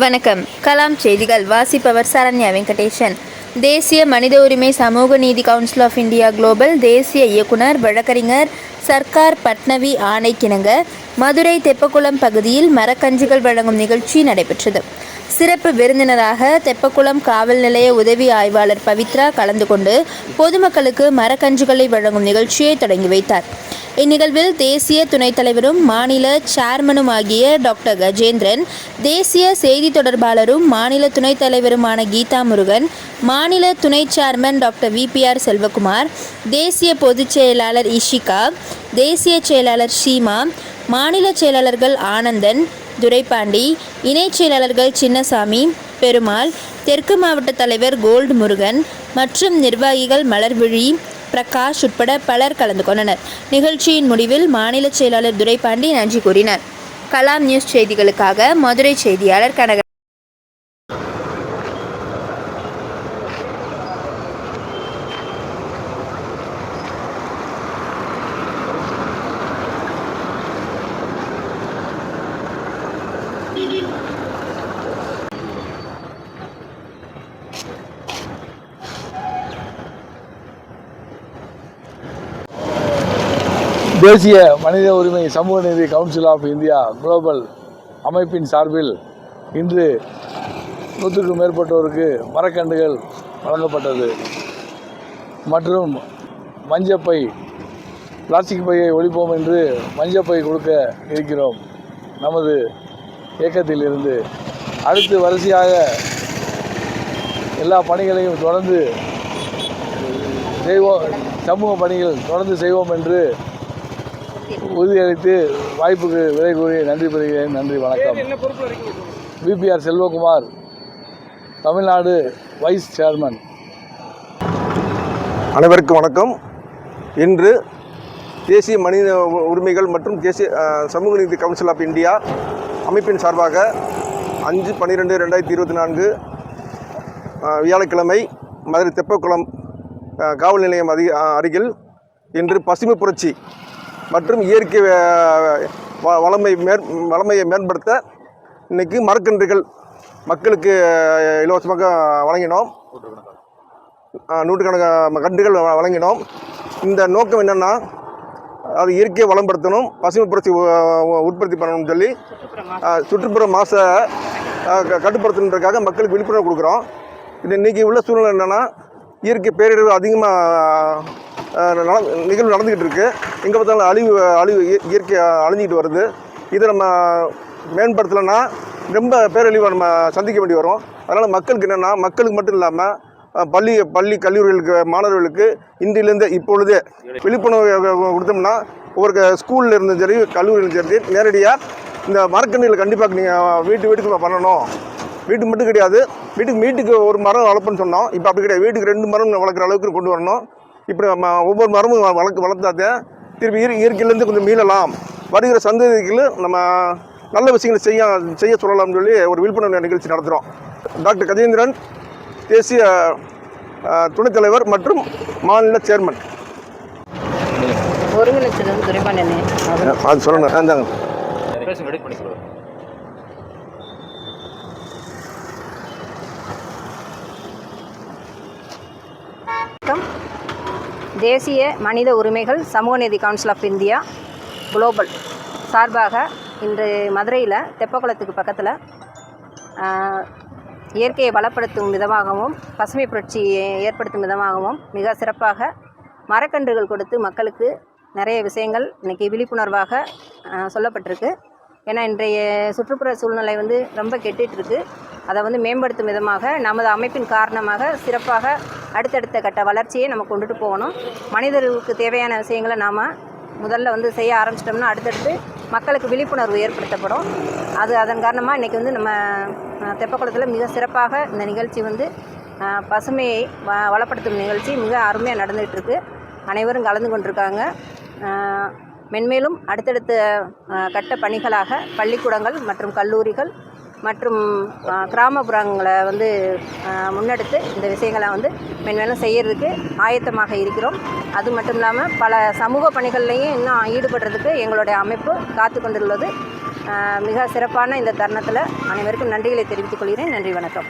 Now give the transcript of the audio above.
வணக்கம். கலாம் செய்திகள். வாசிப்பவர் சரண்யா வெங்கடேசன். தேசிய மனித உரிமை சமூக நீதி கவுன்சில் ஆஃப் இந்தியா குளோபல் தேசிய இயக்குனர் வழக்கறிஞர் சர்க்கார் பட்னவி ஆணைக்கிணங்க. மதுரை தெப்பக்குளம் பகுதியில் மரக்கன்றுகள் வழங்கும் நிகழ்ச்சி நடைபெற்றது. சிறப்பு விருந்தினராக தெப்பக்குளம் காவல் நிலைய உதவி ஆய்வாளர் பவித்ரா கலந்து கொண்டு பொதுமக்களுக்கு மரக்கன்றுகளை வழங்கும் நிகழ்ச்சியை தொடங்கி வைத்தார். இந்நிகழ்வில் தேசிய துணைத் தலைவரும் மாநில சேர்மனுமாகிய டாக்டர் கஜேந்திரன் தேசிய செய்தி தொடர்பாளரும் மாநில துணைத் தலைவருமான கீதா முருகன் மாநில துணை சேர்மன் டாக்டர் விபிஆர் செல்வகுமார் தேசிய பொதுச் செயலாளர் இஷிகா தேசிய செயலாளர் ஷீமா மாநில செயலாளர்கள் ஆனந்தன் துரைபாண்டி இணைச் செயலாளர்கள் சின்னசாமி பெருமாள் தெற்கு மாவட்ட தலைவர் கோல்டு முருகன் மற்றும் நிர்வாகிகள் மலர்விழி பிரகாஷ் உட்பட பலர் கலந்து கொண்டனர். நிகழ்ச்சியின் முடிவில் மாநில செயலாளர் துரைபாண்டி நன்றி கூறினார். கலாம் நியூஸ் செய்திகளுக்காக மதுரை செய்தியாளர் கனக தேசிய மனித உரிமை சமூக நீதி கவுன்சில் ஆஃப் இந்தியா குளோபல் அமைப்பின் சார்பில் இன்று நூற்றுக்கும் மேற்பட்டோருக்கு மரக்கன்றுகள் வழங்கப்பட்டது. மற்றும் மஞ்சப்பை பிளாஸ்டிக் பையை ஒழிப்போம் என்று மஞ்சப்பை கொடுக்க இருக்கிறோம். நமது இயக்கத்தில் இருந்து அடுத்து வரிசையாக எல்லா பணிகளையும் தொடர்ந்து செய்வோம் சமூக பணிகள் தொடர்ந்து செய்வோம் என்று உறுதியளித்து வாய்ப்புக்கு விலை கூறி நன்றி பெறுகிறேன். நன்றி வணக்கம். VPR Selvakumar Tamil Nadu vice chairman. அனைவருக்கும் வணக்கம். இன்று தேசிய மனித உரிமைகள் மற்றும் தேசிய சமூக நீதி கவுன்சில் ஆஃப் இந்தியா அமைப்பின் சார்பாக அஞ்சு பன்னிரெண்டு ரெண்டாயிரத்தி இருபத்தி நான்கு வியாழக்கிழமை மதுரை தெப்பக்குளம் காவல் நிலையம் அதி அஹ், அருகில் இன்று பசுமை புரட்சி மற்றும் இயற்கை வ- வளமை மேற் வளமையை மேம்படுத்த இன்றைக்கி மரக்கன்றுகள் மக்களுக்கு இலவசமாக வழங்கினோம். நூற்றுக்கணக்கான கன்றுகள் வ- வழங்கினோம். இந்த நோக்கம் என்னென்னா அது இயற்கையை வளம்படுத்தணும் பசுமை புரட்சி உற்பத்தி பண்ணணும்னு சொல்லி சுற்றுப்புற மாசை கட்டுப்படுத்தணுன்றக்காக க- கட்டுப்படுத்தணுன்றதுக்காக மக்களுக்கு விழிப்புணர்வு கொடுக்குறோம். இது இன்றைக்கி உள்ள சூழ்நிலை என்னென்னா இயற்கை பேரிடர் அதிகமாக நிகழ்வு நடந்துக்கிட்டு இருக்குது எங்கே பார்த்தாலும் அழிவு அழிவு இயற்கை அழிஞ்சிக்கிட்டு வருது. இதை நம்ம மேம்படுத்தலைன்னா ரொம்ப பேரழிவை நம்ம சந்திக்க வேண்டி வரும். அதனால் மக்களுக்கு என்னென்னா மக்களுக்கு மட்டும் இல்லாமல் பள்ளி பள்ளி கல்லூரிகளுக்கு மாணவர்களுக்கு இன்றிலிருந்து இப்பொழுதே விழிப்புணர்வு கொடுத்தோம்னா ஒவ்வொரு ஸ்கூலில் இருந்தும் சரி கல்லூரியிலும் சரி நேரடியாக இந்த மரக்கன்றுகளை கண்டிப்பாக நீங்கள் வீட்டு வீட்டுக்கு பண்ணணும். வீட்டுக்கு மட்டும் கிடையாது. வீட்டுக்கு வீட்டுக்கு ஒரு மரம் வளர்ப்புன்னு சொன்னோம். இப்போ அப்படி கிடையாது. வீட்டுக்கு ரெண்டு மரம் வளர்க்குற அளவுக்கு கொண்டு வரணும். இப்படி நம்ம ஒவ்வொரு மரமும் வளர்க்க வளர்த்தாதே திருப்பி இயற்கை இயற்கையிலேருந்து கொஞ்சம் மீளலாம். வருகிற சந்ததிகள் நம்ம நல்ல விஷயங்களை செய்ய செய்ய சொல்லலாம்னு சொல்லி ஒரு விழிப்புணர்வு நிகழ்ச்சி நடத்துகிறோம் டாக்டர் கஜேந்திரன் தேசிய துணைத் தலைவர் மற்றும் மாநில சேர்மன். ஒருங்கிணைச்சது துரைபாண்டியனே அது சொல்லணும். தேசிய மனித உரிமைகள் சமூக நீதி கவுன்சில் ஆஃப் இந்தியா குளோபல் சார்பாக இன்று மதுரையில் தெப்பக்குளத்துக்கு பக்கத்தில் இயற்கையை வளப்படுத்தும் விதமாகவும் பசுமை புரட்சியை ஏற்படுத்தும் விதமாகவும் மிக சிறப்பாக மரக்கன்றுகள் கொடுத்து மக்களுக்கு நிறைய விஷயங்கள் இன்றைக்கி விழிப்புணர்வாக சொல்லப்பட்டிருக்கு. ஏன்னா இன்றைய சுற்றுப்புற சூழ்நிலை வந்து ரொம்ப கெட்டுட்ருக்கு அதை வந்து மேம்படுத்தும் விதமாக நமது அமைப்பின் காரணமாக சிறப்பாக அடுத்தடுத்த கட்ட வளர்ச்சியை நம்ம கொண்டுட்டு போகணும். மனிதர்களுக்கு தேவையான விஷயங்களை நாம் முதல்ல வந்து செய்ய ஆரம்பிச்சிட்டோம்னா அடுத்தடுத்து மக்களுக்கு விழிப்புணர்வு ஏற்படுத்தப்படும். அது அதன் காரணமாக இன்றைக்கி வந்து நம்ம தெப்பக்குளத்தில் மிக சிறப்பாக இந்த நிகழ்ச்சி வந்து பசுமையை வ வளப்படுத்தும் நிகழ்ச்சி மிக அருமையாக நடந்துகிட்ருக்கு அனைவரும் கலந்து கொண்டிருக்காங்க. மென்மேலும் அடுத்தடுத்த கட்ட பணிகளாக பள்ளிக்கூடங்கள் மற்றும் கல்லூரிகள் மற்றும் கிராமப்புறங்களை வந்து முன்னெடுத்து இந்த விஷயங்களை வந்து மென்மேலும் செய்யறதுக்கு ஆயத்தமாக இருக்கிறோம். அது மட்டும் இல்லாமல் பல சமூக பணிகள்லையும் இன்னும் ஈடுபடுறதுக்கு எங்களுடைய அமைப்பு காத்து கொண்டுள்ளது. மிக சிறப்பான இந்த தருணத்தில் அனைவருக்கும் நன்றிகளை தெரிவித்துக் கொள்கிறேன். நன்றி வணக்கம்.